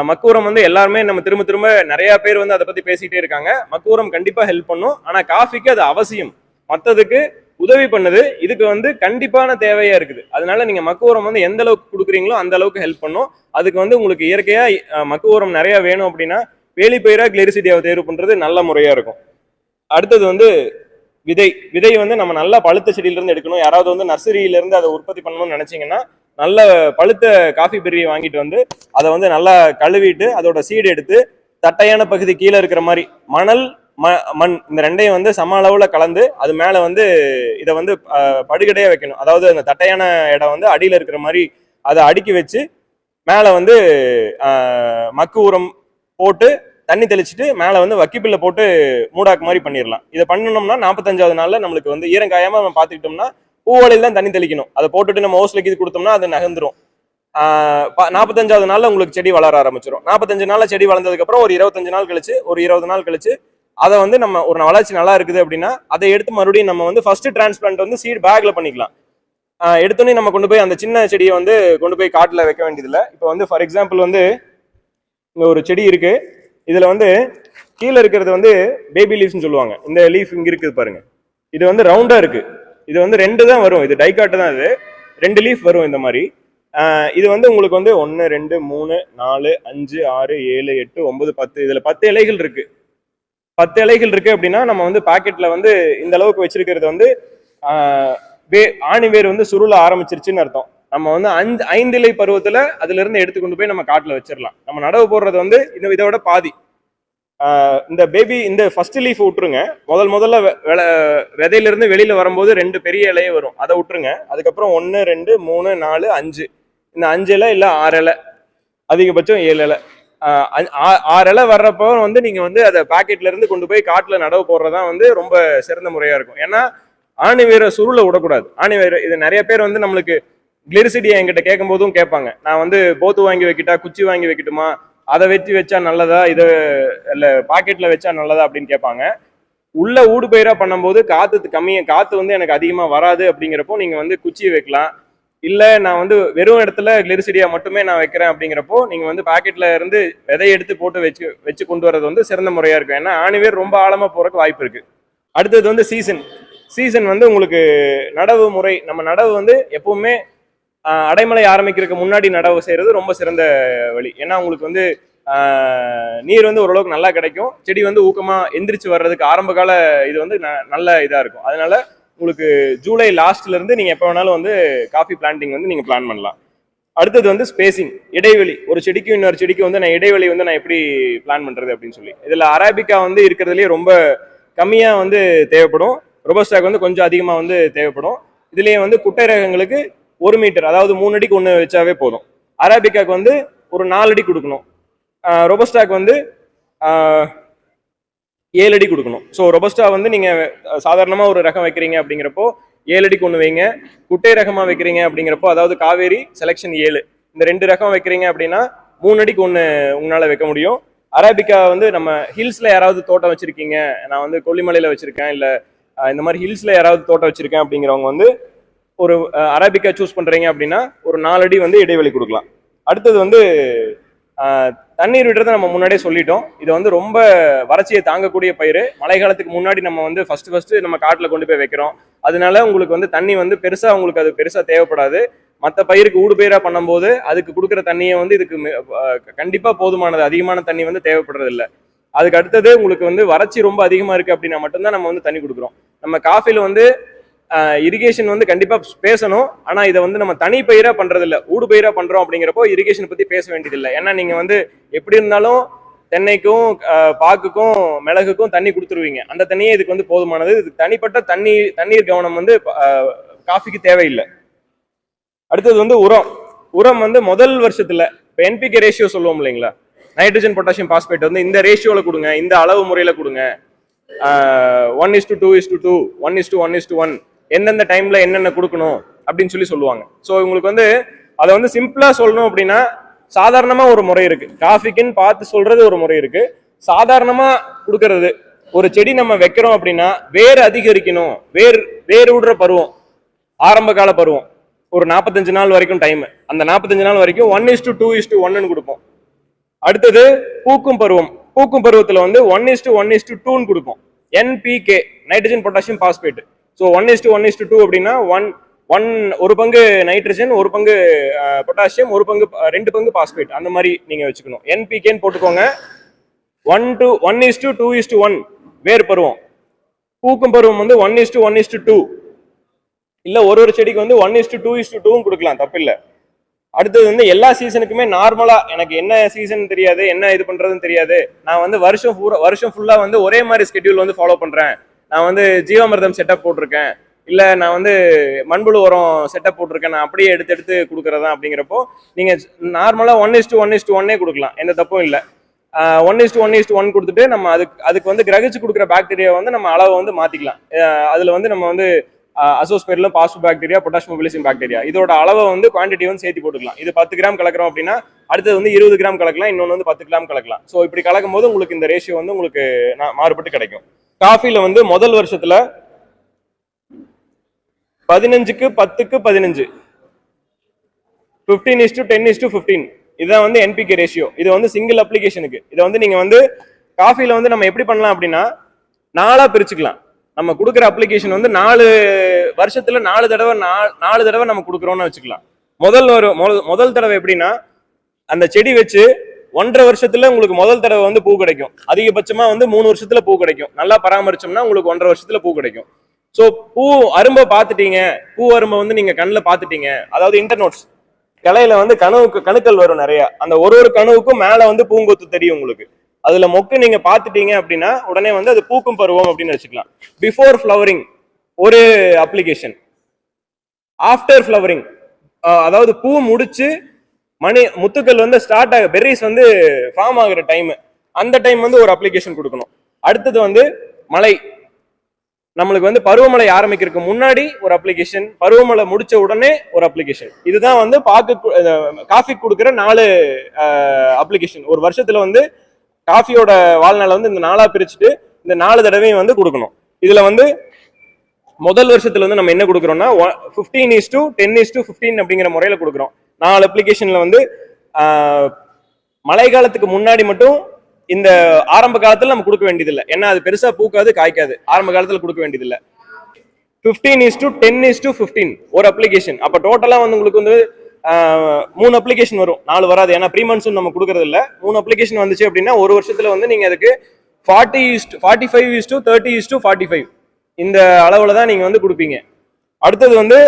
மக்கு உரம் வந்து எல்லாருமே நம்ம திரும்ப திரும்ப நிறைய பேர் வந்து அதை பத்தி பேசிட்டே இருக்காங்க. மக்கு உரம் கண்டிப்பா ஹெல்ப் பண்ணும். ஆனா காஃபிக்கு அது அவசியம். மற்றதுக்கு உதவி பண்ணுது. இதுக்கு வந்து கண்டிப்பான தேவையா இருக்குது. அதனால நீங்க மக்கு உரம் வந்து எந்த அளவுக்கு கொடுக்குறீங்களோ அந்த அளவுக்கு ஹெல்ப் பண்ணும். அதுக்கு வந்து உங்களுக்கு இயற்கையா மக்கு உரம் நிறைய வேணும் அப்படின்னா வேலிப்பயிரா கிளெரிசிட்டியாவை தேர்வு பண்றது நல்ல முறையா இருக்கும். அடுத்தது வந்து விதை. விதை வந்து நம்ம நல்ல பழுத்த செடியிலேருந்து எடுக்கணும். யாராவது வந்து நர்சரியிலேருந்து அதை உற்பத்தி பண்ணணும்னு நினைச்சீங்கன்னா நல்ல பழுத்த காஃபி பெரியை வாங்கிட்டு வந்து அதை வந்து நல்லா கழுவிட்டு அதோட சீடு எடுத்து தட்டையான பகுதி கீழே இருக்கிற மாதிரி மணல் ம மண் இந்த ரெண்டையும் வந்து சம அளவில் கலந்து அது மேலே வந்து இதை வந்து படுகடையாக வைக்கணும். அதாவது அந்த தட்டையான இடம் வந்து அடியில் இருக்கிற மாதிரி அதை அடுக்கி வச்சு மேலே வந்து மக்கு உரம் போட்டு தண்ணி தெளிச்சுட்டு மேலே வந்து வக்கிப்பில்ல போட்டு மூடாக்கு மாதிரி பண்ணிடலாம் இதை பண்ணணும்னா நாற்பத்தஞ்சாவது நாளில் நம்மளுக்கு வந்து ஈரங்காயாமல் நம்ம பார்த்துக்கிட்டோம்னா பூவலையில் தான் தண்ணி தெளிக்கணும். அதை போட்டுட்டு நம்ம ஓஸ்ல இது கொடுத்தோம்னா அது நகர்ந்துரும். நாற்பத்தஞ்சாவது நாளில் உங்களுக்கு செடி வளர ஆரம்பிச்சிடும் நாற்பத்தஞ்சு நாளில் செடி வளர்ந்ததுக்கப்புறம் ஒரு இருபத்தஞ்சு நாள் கழிச்சு ஒரு இருபது நாள் கழிச்சு அதை வந்து நம்ம ஒரு வளர்ச்சி நல்லா இருக்குது அப்படின்னா அதை எடுத்து மறுபடியும் நம்ம வந்து ஃபர்ஸ்ட் டிரான்ஸ்பிளான்ட் வந்து சீட் பேக்ல பண்ணிக்கலாம். எடுத்தோன்னே எடுத்தோடனே நம்ம கொண்டு போய் அந்த சின்ன செடியை வந்து கொண்டு போய் காட்டில் வைக்க வேண்டியதில்லை. இப்போ வந்து ஃபார் எக்ஸாம்பிள் வந்து இங்கே ஒரு செடி இருக்குது இதில் வந்து கீழே இருக்கிறது வந்து பேபி லீஃப்னு சொல்லுவாங்க. இந்த லீஃப் இங்கே இருக்குது பாருங்கள் இது வந்து ரவுண்டாக இருக்குது இது வந்து ரெண்டு தான் வரும். இது டைகாட்டு தான் இது. ரெண்டு லீஃப் வரும் இந்த மாதிரி. இது வந்து உங்களுக்கு வந்து ஒன்று ரெண்டு மூணு நாலு அஞ்சு ஆறு ஏழு எட்டு ஒன்பது பத்து. இதில் பத்து இலைகள் இருக்குது பத்து இலைகள் இருக்குது அப்படின்னா நம்ம வந்து பாக்கெட்டில் வந்து இந்த அளவுக்கு வச்சிருக்கிறது வந்து வே- ஆணி வேர் வந்து சுருள ஆரம்பிச்சிருச்சுன்னு அர்த்தம். நம்ம வந்து அஞ்சு ஐந்திலை பருவத்தில் பருவத்துல அதுல இருந்து எடுத்து கொண்டு போய் நம்ம காட்டுல வச்சிடலாம் நம்ம நடவு போடுறது வந்து இந்த இதோட பாதி. இந்த பேபி இந்த ஃபர்ஸ்ட் லீஃப் விட்டுருங்க முதல் முதல்ல விதையிலிருந்து வெள- வெளியில வரும்போது ரெண்டு பெரிய இலையே வரும். அதை விட்டுருங்க அதுக்கப்புறம் ஒன்று ரெண்டு மூணு நாலு அஞ்சு. இந்த அஞ்சு இலை இல்லை ஆறு இலை. அதிகபட்சம் ஏழு இலை. ஆ- ஆறு இலை வர்றப்போ வந்து நீங்க வந்து அதை பாக்கெட்ல இருந்து கொண்டு போய் காட்டில் நடவு போடுறதா வந்து ரொம்ப சிறந்த முறையா இருக்கும். ஏன்னா ஆணி வீர சுருளை விடக்கூடாது. ஆணி வீர இது நிறைய பேர் வந்து நம்மளுக்கு கிளிரிசிட்டியை என்கிட்ட கேட்கும் போதும் கேட்பாங்க. நான் வந்து போத்து வாங்கி வைக்கிட்டா குச்சி வாங்கி வைக்கட்டுமா? அதை வச்சு வச்சா நல்லதா? இதை இல்லை பாக்கெட்டில் வச்சா நல்லதா? அப்படின்னு கேட்பாங்க. உள்ள ஊடு பயிராக பண்ணும்போது காற்று கம்மியாக காற்று வந்து எனக்கு அதிகமாக வராது அப்படிங்கிறப்போ நீங்கள் வந்து குச்சி வைக்கலாம். இல்லை நான் வந்து வெறும் இடத்துல கிளிரிசிடியா மட்டுமே நான் வைக்கிறேன் அப்படிங்கிறப்போ நீங்கள் வந்து பாக்கெட்டில் இருந்து விதை எடுத்து போட்டு வச்சு வச்சு கொண்டு வரது வந்து சிறந்த முறையாக இருக்கும். ஏன்னா ஆணிவேர் ரொம்ப ஆழமாக போகிறக்கு வாய்ப்பு இருக்குது அடுத்தது வந்து சீசன் சீசன் வந்து உங்களுக்கு நடவு முறை. நம்ம நடவு வந்து எப்பவுமே அடைமலை ஆரம்பிக்கிறதுக்கு முன்னாடி நடவு செய்கிறது ரொம்ப சிறந்த வழி. ஏன்னா உங்களுக்கு வந்து நீர் வந்து ஓரளவுக்கு நல்லா கிடைக்கும். செடி வந்து ஊக்கமாக எந்திரிச்சு வர்றதுக்கு ஆரம்ப கால இது வந்து ந- நல்ல இதாக இருக்கும். அதனால உங்களுக்கு ஜூலை லாஸ்ட்லேருந்து நீங்கள் எப்போ வேணாலும் வந்து காஃபி பிளான்டிங் வந்து நீங்கள் பிளான் பண்ணலாம். அடுத்தது வந்து ஸ்பேசிங் இடைவெளி. ஒரு செடிக்கும் இன்னொரு செடிக்கு வந்து நான் இடைவெளி வந்து நான் எப்படி பிளான் பண்ணுறது அப்படின்னு சொல்லி. இதில் அராபிக்கா வந்து இருக்கிறதுலேயே ரொம்ப கம்மியாக வந்து தேவைப்படும். ரொபோஸ்டாக் வந்து கொஞ்சம் அதிகமாக வந்து தேவைப்படும். இதுலேயே வந்து குட்டை ரகங்களுக்கு ஒரு மீட்டர் அதாவது மூணு அடிக்கு ஒன்று வச்சாவே போதும். அராபிக்காக்கு வந்து ஒரு நாலு அடி கொடுக்கணும். ரொபஸ்டாக்கு வந்து ஏழு அடி கொடுக்கணும். ஸோ ரொபஸ்டா வந்து நீங்கள் சாதாரணமாக ஒரு ரகம் வைக்கிறீங்க அப்படிங்கிறப்போ ஏழு அடிக்கு ஒன்று வைங்க. குட்டை ரகமாக வைக்கிறீங்க அப்படிங்கிறப்போ அதாவது காவேரி செலெக்ஷன் ஏழு. இந்த ரெண்டு ரகம் வைக்கிறீங்க அப்படின்னா மூணு அடிக்கு ஒன்று உங்களால் வைக்க முடியும். அராபிக்கா வந்து நம்ம ஹில்ஸில் யாராவது தோட்டம் வச்சுருக்கீங்க. நான் வந்து கொல்லிமலையில் வச்சுருக்கேன். இல்லை இந்த மாதிரி ஹில்ஸில் யாராவது தோட்டம் வச்சுருக்கேன் அப்படிங்கிறவங்க வந்து ஒரு அரபிக்கா சூஸ் பண்ணுறீங்க அப்படின்னா ஒரு நாலு அடி வந்து இடைவெளி கொடுக்கலாம். அடுத்தது வந்து தண்ணீர் விடுறதை நம்ம முன்னாடியே சொல்லிட்டோம். இது வந்து ரொம்ப வறட்சியை தாங்கக்கூடிய பயிர் மழை காலத்துக்கு முன்னாடி நம்ம வந்து ஃபர்ஸ்ட் ஃபர்ஸ்ட் நம்ம காட்டில் கொண்டு போய் வைக்கிறோம். அதனால உங்களுக்கு வந்து தண்ணி வந்து பெருசாக உங்களுக்கு அது பெருசாக தேவைப்படாது. மற்ற பயிருக்கு ஊடு பயிராக பண்ணும்போது அதுக்கு கொடுக்குற தண்ணியை வந்து இதுக்கு கண்டிப்பாக போதுமானது. அதிகமான தண்ணி வந்து தேவைப்படுறதில்ல. அதுக்கு அடுத்தது உங்களுக்கு வந்து வறட்சி ரொம்ப அதிகமாக இருக்குது அப்படின்னா மட்டும்தான் நம்ம வந்து தண்ணி கொடுக்குறோம். நம்ம காஃபியில் வந்து இரிகேஷன் வந்து கண்டிப்பாக பேசணும். ஆனால் இதை வந்து நம்ம தனி பயிராக பண்ணுறதில்ல ஊடு பயிராக பண்ணுறோம் அப்படிங்கிறப்போ இரிகேஷன் பற்றி பேச வேண்டியதில்லை. ஏன்னா நீங்கள் வந்து எப்படி இருந்தாலும் தென்னைக்கும் பாக்குக்கும் மிளகுக்கும் தண்ணி கொடுத்துருவீங்க. அந்த தண்ணியே இதுக்கு வந்து போதுமானது. இதுக்கு தனிப்பட்ட தண்ணி தண்ணீர் கவனம் வந்து காஃபிக்கு தேவையில்லை. அடுத்தது வந்து உரம். உரம் வந்து முதல் வருஷத்துல இப்போ என்பிகே ரேஷியோ சொல்லுவோம் இல்லைங்களா? நைட்ரஜன் பொட்டாசியம் பாஸ்பேட் வந்து இந்த ரேஷியோவில் கொடுங்க. இந்த அளவு முறையில் கொடுங்க. One is to two is to two one is to one is to one எந்தெந்த டைம்ல என்னென்ன கொடுக்கணும் அப்படின்னு சொல்லி சொல்லுவாங்க. ஸோ உங்களுக்கு வந்து அதை வந்து சிம்பிளா சொல்லணும் அப்படின்னா சாதாரணமா ஒரு முறை இருக்கு. காஃபிக்குன்னு பார்த்து சொல்றது ஒரு முறை இருக்கு. சாதாரணமா கொடுக்கறது ஒரு செடி நம்ம வைக்கிறோம் அப்படின்னா வேர் அதிகரிக்கணும். வேர் வேர் விடுற பருவம் ஆரம்ப கால பருவம். ஒரு நாற்பத்தஞ்சு நாள் வரைக்கும் டைம் அந்த நாற்பத்தஞ்சு நாள் வரைக்கும் one is to two is to ஒன்னு கொடுப்போம். அடுத்தது பூக்கும் பருவம். பூக்கும் பருவத்தில் வந்து one is to one is to டூன்னு கொடுப்போம். NPK nitrogen potassium phosphate so one is to one is to two அப்படின்னா ஒன் ஒன் ஒரு பங்கு நைட்ரஜன் ஒரு பங்கு பொட்டாசியம் ஒரு பங்கு ரெண்டு பங்கு பாஸ்பேட் அந்த மாதிரி நீங்கள் வச்சுக்கணும். என்பிகேன்னு போட்டுக்கோங்க. One to one is to two is to one வேர் பருவம். பூக்கும் பருவம் வந்து one is to one is to two இல்லை ஒரு ஒரு செடிக்கு வந்து ஒன் இஸ்டு டூ இஸ்டு டூவும் கொடுக்கலாம். தப்பில்லை. அடுத்தது வந்து எல்லா சீசனுக்குமே நார்மலாக எனக்கு என்ன சீசன் தெரியாது என்ன இது பண்ணுறதுன்னு தெரியாது. நான் வந்து வருஷம் ஃபூரா வருஷம் ஃபுல்லாக வந்து ஒரே மாதிரி ஸ்கெட்யூல் வந்து ஃபாலோ பண்ணுறேன் நான் வந்து ஜீவாமிர்தம் செட்டப் போட்டிருக்கேன். இல்லை நான் வந்து மண்புழு உரம் செட்டப் போட்டிருக்கேன். நான் அப்படியே எடுத்து எடுத்து கொடுக்குறதா அப்படிங்கிறப்போ நீங்கள் நார்மலாக ஒன் இஸ் ஒன் இஸ் ஒன்னே கொடுக்கலாம். எந்த தப்பும் இல்லை. One is one is one கொடுத்துட்டு நம்ம அதுக்கு அதுக்கு வந்து கிரகிச்சு கொடுக்குற பாக்டீரியா வந்து நம்ம அளவை வந்து மாற்றிக்கலாம் அதில் வந்து நம்ம வந்து Azospirillum phospho bacteria potash mobilising bacteria இதோட அளவை வந்து குவான்டிட்டி வந்து சேர்த்து போட்டுக்கலாம். இது பத்து கிராம் கலக்கிறோம் அப்படின்னா அடுத்தது வந்து இருபது கிராம் கலக்கலாம். இன்னொன்று வந்து பத்து கிராம் கலக்கலாம். ஸோ இப்படி கலக்கும் போது உங்களுக்கு இந்த ரேஷியோ வந்து உங்களுக்கு மாறுபட்டு கிடைக்கும். காஃபியில் வந்து முதல் வருஷத்தில் பதினஞ்சுக்கு பத்துக்கு பதினஞ்சு. Fifteen is to ten is to fifteen இதுதான் வந்து என்பிகே ரேஷியோ இது வந்து சிங்கிள் அப்ளிகேஷனுக்கு இதை வந்து நீங்கள் வந்து காஃபியில் வந்து நம்ம எப்படி பண்ணலாம் அப்படின்னா நாளாக பிரிச்சுக்கலாம். நம்ம கொடுக்குற அப்ளிகேஷன் வந்து நாலு வருஷத்தில் நாலு தடவை நாலு நாலு தடவை நம்ம கொடுக்குறோம்னு வச்சுக்கலாம். முதல் ஒரு முதல் தடவை எப்படின்னா அந்த செடி வச்சு ஒன்றரை வருஷத்துல உங்களுக்கு முதல் தடவை வந்து பூ கிடைக்கும். அதிகபட்சமா வந்து மூணு வருஷத்துல பூ கிடைக்கும். நல்லா பராமரிச்சோம்னா உங்களுக்கு ஒன்றரை வருஷத்துல பூ கிடைக்கும். ஸோ பூ அரும்பை பார்த்துட்டீங்க. பூ அரும்பை வந்து நீங்க கண்ணில் பார்த்துட்டீங்க. அதாவது இன்டர்நோட்ஸ் கிளையில வந்து கனவுக்கு கணுக்கள் வரும் நிறைய. அந்த ஒரு ஒரு கனவுக்கும் மேல வந்து பூங்கொத்து தெரியும் உங்களுக்கு. அதுல மொக்கு நீங்க பாத்துட்டீங்க அப்படின்னா உடனே வந்து அது பூக்கும் பருவம் அப்படின்னு வச்சுக்கலாம். பிஃபோர் ஃப்ளவரிங் ஒரு அப்ளிகேஷன் ஆஃப்டர் ஃப்ளவரிங் அதாவது பூ முடிச்சு மணி முத்துக்கள் வந்து ஸ்டார்ட் ஆக பெர்ரிஸ் வந்து ஃபார்ம் ஆகுற டைம் அந்த டைம் வந்து ஒரு அப்ளிகேஷன் கொடுக்கணும். அடுத்தது வந்து மழை நம்மளுக்கு வந்து பருவமழை ஆரம்பிக்கிறதுக்கு முன்னாடி ஒரு அப்ளிகேஷன் பருவமழை முடிச்ச உடனே ஒரு அப்ளிகேஷன் இதுதான் வந்து பாக்கு காஃபி கொடுக்குற நாலு அப்ளிகேஷன் ஒரு வருஷத்துல வந்து காஃபியோட வாழ்நாளை வந்து இந்த நாளா பிரிச்சுட்டு இந்த நாலு தடவையும் வந்து கொடுக்கணும். இதுல வந்து முதல் வருஷத்துல வந்து நம்ம என்ன கொடுக்குறோம்னா fifteen is to ten is to fifteen அப்படிங்கிற முறையில கொடுக்குறோம். நாலு அப்ளிகேஷனில் வந்து மழை காலத்துக்கு முன்னாடி மட்டும் இந்த ஆரம்ப காலத்தில் நம்ம கொடுக்க வேண்டியதில்லை. ஏன்னா அது பெருசாக பூக்காது காய்க்காது. ஆரம்ப காலத்தில் கொடுக்க வேண்டியதில்லை. Fifteen is to ten is to fifteen ஒரு அப்ளிகேஷன் அப்போ டோட்டலாக வந்து உங்களுக்கு வந்து மூணு அப்ளிகேஷன் வரும். நாலு வராது. ஏன்னா ப்ரீ மந்த்ஸும் நம்ம கொடுக்கறது இல்லை மூணு அப்ளிகேஷன் வந்துச்சு அப்படின்னா ஒரு வருஷத்தில் வந்து நீங்கள் அதுக்கு forty is forty five is to thirty is to forty five இந்த அளவில் தான் நீங்கள் வந்து கொடுப்பீங்க. அடுத்தது வந்து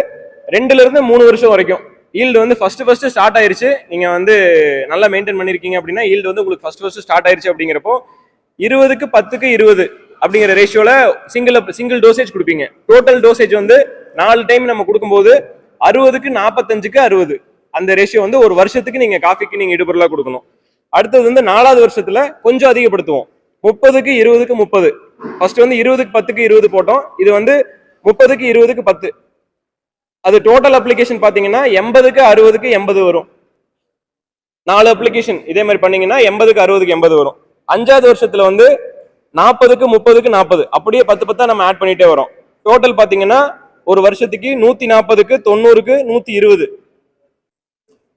ரெண்டுலேருந்து மூணு வருஷம் வரைக்கும். ஈல்டு வந்து ஃபஸ்ட்டு ஃபஸ்ட்டு ஸ்டார்ட் ஆயிருச்சு. நீங்கள் வந்து நல்லா மெயின்டைன் பண்ணியிருக்கீங்க அப்படின்னா ஈல்டு வந்து உங்களுக்கு ஃபர்ஸ்ட் ஃபஸ்ட்டு ஸ்டார்ட் ஆயிருச்சு அப்படிங்கிறப்போ இருபதுக்கு பத்துக்கு இருபது அப்படிங்கிற ரேஷியோவில் சிங்கிள் சிங்கிள் டோசேஜ் கொடுப்பீங்க. டோட்டல் டோசேஜ் வந்து நாலு டைம் நம்ம கொடுக்கும்போது அறுபதுக்கு நாற்பத்தஞ்சுக்கு அறுபது. அந்த ரேஷியோ வந்து ஒரு வருஷத்துக்கு நீங்கள் காஃபிக்கு நீங்கள் இடுபொருளாக கொடுக்கணும். அடுத்தது வந்து நாலாவது வருஷத்தில் கொஞ்சம் அதிகப்படுத்துவோம். முப்பதுக்கு இருபதுக்கு முப்பது. ஃபர்ஸ்ட் வந்து இருபதுக்கு பத்துக்கு இருபது போட்டோம். இது வந்து முப்பதுக்கு இருபதுக்கு பத்து. அது டோட்டல் அப்ளிகேஷன் பார்த்தீங்கன்னா எண்பதுக்கு அறுபதுக்கு எண்பது வரும். நாலு அப்ளிகேஷன் இதே மாதிரி பண்ணீங்கன்னா எண்பதுக்கு அறுபதுக்கு எண்பது வரும். அஞ்சாவது வருஷத்துல வந்து நாற்பதுக்கு முப்பதுக்கு நாற்பது. அப்படியே பத்து பத்தா நம்ம ஆட் பண்ணிட்டே வரோம். டோட்டல் பார்த்தீங்கன்னா ஒரு வருஷத்துக்கு நூத்தி நாற்பதுக்கு தொண்ணூறுக்கு நூத்தி இருபது.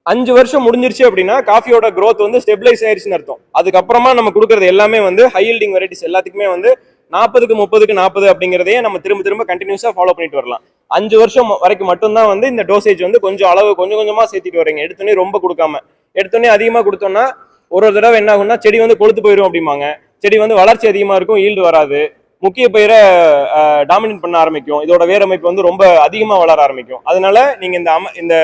அஞ்சு வருஷம் முடிஞ்சிருச்சு அப்படின்னா காஃபியோட க்ரோத் வந்து ஸ்டெபிளைஸ் ஆயிருச்சுன்னு அர்த்தம். அதுக்கப்புறமா நம்ம கொடுக்கறது எல்லாமே வந்து ஹை ஹீல்டிங் வெரைட்டிஸ் எல்லாத்துக்குமே வந்து நாற்பதுக்கு முப்பதுக்கு நாற்பது அப்படிங்கிறதையே நம்ம திரும்ப திரும்ப கண்டினியூஸா ஃபாலோ பண்ணிட்டு வரலாம். அஞ்சு வருஷம் வரைக்கும் மட்டும்தான் வந்து இந்த டோசேஜ் வந்து கொஞ்சம் அளவு கொஞ்சம் கொஞ்சமா சேர்த்திட்டு வரீங்க. எடுத்தோடனே ரொம்ப கொடுக்காம. எடுத்தோடனே அதிகமா கொடுத்தோம்னா ஒரு ஒரு தடவை என்ன ஆகும்னா செடி வந்து கொழுத்து போயிடும் அப்படிம்பாங்க. செடி வந்து வளர்ச்சி அதிகமா இருக்கும் ஈல்டு வராது. முக்கிய பயிரை டாமினேட் பண்ண ஆரம்பிக்கும். இதோட வேரமைப்பு வந்து ரொம்ப அதிகமா வளர ஆரம்பிக்கும். அதனால நீங்க இந்த அம இந்த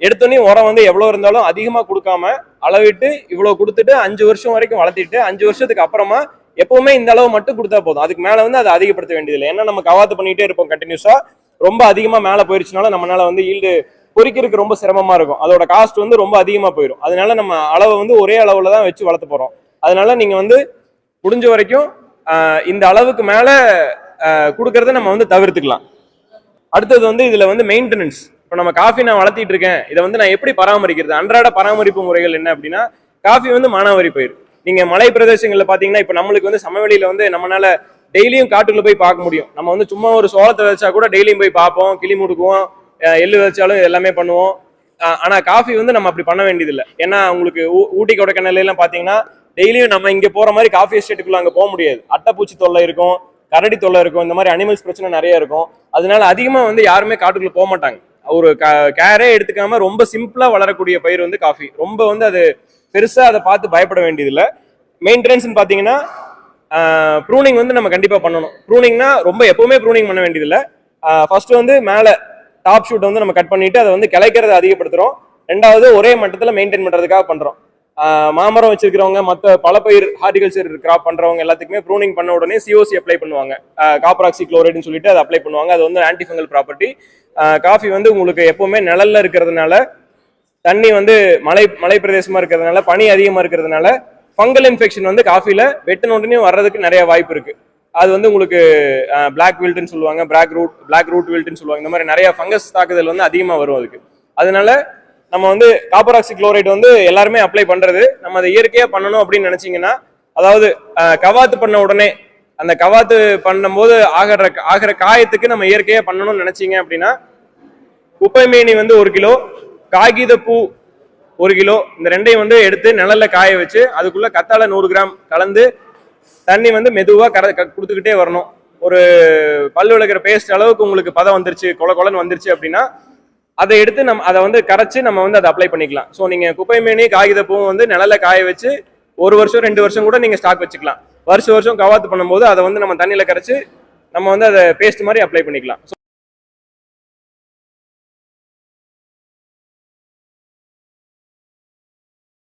எடுத்தோடனே உரம் வந்து எவ்வளவு இருந்தாலும் அதிகமா கொடுக்காம அளவிட்டு இவ்வளவு கொடுத்துட்டு அஞ்சு வருஷம் வரைக்கும் வளர்த்திட்டு அஞ்சு வருஷத்துக்கு அப்புறமா எப்பவுமே இந்த அளவு மட்டும் கொடுத்தா போதும். அதுக்கு மேல வந்து அதை அதிகப்படுத்த வேண்டியதில்லை. ஏன்னா நம்ம கவாத்து பண்ணிட்டே இருப்போம் கண்டினியூஸா ரொம்ப அதிகமா மேல போயிருச்சுனால நம்மளால வந்து ஈல்டு பொறிக்கிறதுக்கு ரொம்ப சிரமமா இருக்கும். அதோட காஸ்ட் வந்து ரொம்ப அதிகமா போயிடும் அதனால நம்ம அளவை வந்து ஒரே அளவுல தான் வச்சு வளர்த்து போறோம். அதனால நீங்க வந்து முடிஞ்ச வரைக்கும் இந்த அளவுக்கு மேல கொடுக்கறத நம்ம வந்து தவிர்த்துக்கலாம். அடுத்தது வந்து இதுல வந்து மெயின்டெனன்ஸ் இப்போ நம்ம காஃபி நான் வளர்த்திட்டு இருக்கேன். இதை வந்து நான் எப்படி பராமரிக்கிறது? அன்றாட பராமரிப்பு முறைகள் என்ன அப்படின்னா காஃபி வந்து மானாவாரி பயிர். நீங்க மலை பிரதேசங்கள்ல பாத்தீங்கன்னா இப்போ நம்மளுக்கு வந்து சமவெளியில வந்து நம்மளால டெய்லியும் காட்டுக்குள்ள போய் பார்க்க முடியும். நம்ம வந்து சும்மா ஒரு சோளத்தை வச்சா கூட டெய்லியும் போய் பார்ப்போம் கிளி முடுக்குவோம் எள்ளு வச்சாலும் எல்லாமே பண்ணுவோம். ஆனா காஃபி வந்து நம்ம அப்படி பண்ண வேண்டியதில்லை. ஏன்னா உங்களுக்கு ஊ- ஊட்டி கொடைக்கானல்ல எல்லாம் பாத்தீங்கன்னா டெய்லியும் நம்ம இங்க போற மாதிரி காஃபி எஸ்டேட்டுக்குள்ள அங்க போக முடியாது. அட்டைப்பூச்சி தொல்லை இருக்கும் கரடி தொல்லை இருக்கும் இந்த மாதிரி அனிமல்ஸ் பிரச்சனை நிறைய இருக்கும். அதனால அதிகமா வந்து யாருமே காட்டுக்குள்ள போக மாட்டாங்க. ஒரு கேரே எடுத்துக்காம ரொம்ப சிம்பிளா வளரக்கூடிய பயிர் வந்து காஃபி. ரொம்ப வந்து அது பெருசாக அதை பார்த்து பயப்பட வேண்டியதில்லை. மெயின்டெனன்ஸ் பார்த்தீங்கன்னா ப்ரூனிங் வந்து நம்ம கண்டிப்பாக பண்ணணும். ப்ரூனிங்னா ரொம்ப எப்பவுமே ப்ரூனிங் பண்ண வேண்டியதில்லை. ஃபர்ஸ்ட் வந்து மேலே டாப் ஷூட்டை வந்து நம்ம கட் பண்ணிட்டு அதை வந்து கிளைக்கிறத அதிகப்படுத்துகிறோம் ரெண்டாவது ஒரே மட்டத்தில் மெயின்டைன் பண்ணுறதுக்காக பண்ணுறோம் மாமரம் வச்சிருக்கிறவங்க மற்ற பலப்பயிர் ஹார்டிகல்ச்சர் கிராப் பண்றவங்க எல்லாத்துக்குமே ப்ரூனிங் பண்ண உடனே சிஓசி அப்ளை பண்ணுவாங்க. காப்பராக்சி குளோரைடுன்னு சொல்லிட்டு அதை அப்ளை பண்ணுவாங்க. அது வந்து ஆன்டிஃபங்கல் ப்ராப்பர்ட்டி காஃபி வந்து உங்களுக்கு எப்பவுமே நிழல்ல இருக்கிறதுனால தண்ணி வந்து மலை மலை பிரதேசமா இருக்கிறதுனால பனி அதிகமா இருக்கிறதுனால ஃபங்கல் இன்ஃபெக்ஷன் வந்து காஃபில வெட்டின உடனே வர்றதுக்கு நிறைய வாய்ப்பு இருக்கு. அது வந்து உங்களுக்கு பிளாக் வில்ட்னு சொல்லுவாங்க பிளாக் ரூட் பிளாக் ரூட் வில்ட்னு சொல்லுவாங்க. இந்த மாதிரி நிறைய ஃபங்கஸ் தாக்குதல் வந்து அதிகமாக வரும் அதுக்கு. அதனால நம்ம வந்து காப்பராக்சி குளோரைட் வந்து எல்லாருமே அப்ளை பண்றது நம்ம அதை இயற்கையாக பண்ணணும் அப்படின்னு நினைச்சீங்கன்னா அதாவது கவாத்து பண்ண உடனே அந்த கவாத்து பண்ணும்போது ஆகிற ஆகிற காயத்துக்கு நம்ம இயற்கையாக பண்ணணும்னு நினைச்சீங்க அப்படின்னா குப்பை மேனி வந்து ஒரு கிலோ காகிதப்பூ ஒரு கிலோ. இந்த ரெண்டையும் வந்து எடுத்து நிழலில் காய வச்சு அதுக்குள்ளே கத்தாழை நூறு கிராம் கலந்து தண்ணி வந்து மெதுவாக கர க- கொடுத்துக்கிட்டே வரணும். ஒரு பல் விளக்குற பேஸ்ட் அளவுக்கு உங்களுக்கு பதம் வந்துருச்சு கொல கொலன்னு வந்துருச்சு அப்படின்னா அதை எடுத்து நம்ம அதை வந்து கரைச்சி நம்ம வந்து அதை அப்ளை பண்ணிக்கலாம். ஸோ நீங்கள் குப்பை மேனி காகிதப்பூவும் வந்து நிழலில் காய வச்சு ஒரு வருஷம் ரெண்டு வருஷம் கூட நீங்கள் ஸ்டாக் வச்சுக்கலாம். வருஷம் வருஷம் கவாத்து பண்ணும்போது அதை வந்து நம்ம தண்ணியில் கரைச்சி நம்ம வந்து அதை பேஸ்ட் மாதிரி அப்ளை பண்ணிக்கலாம்.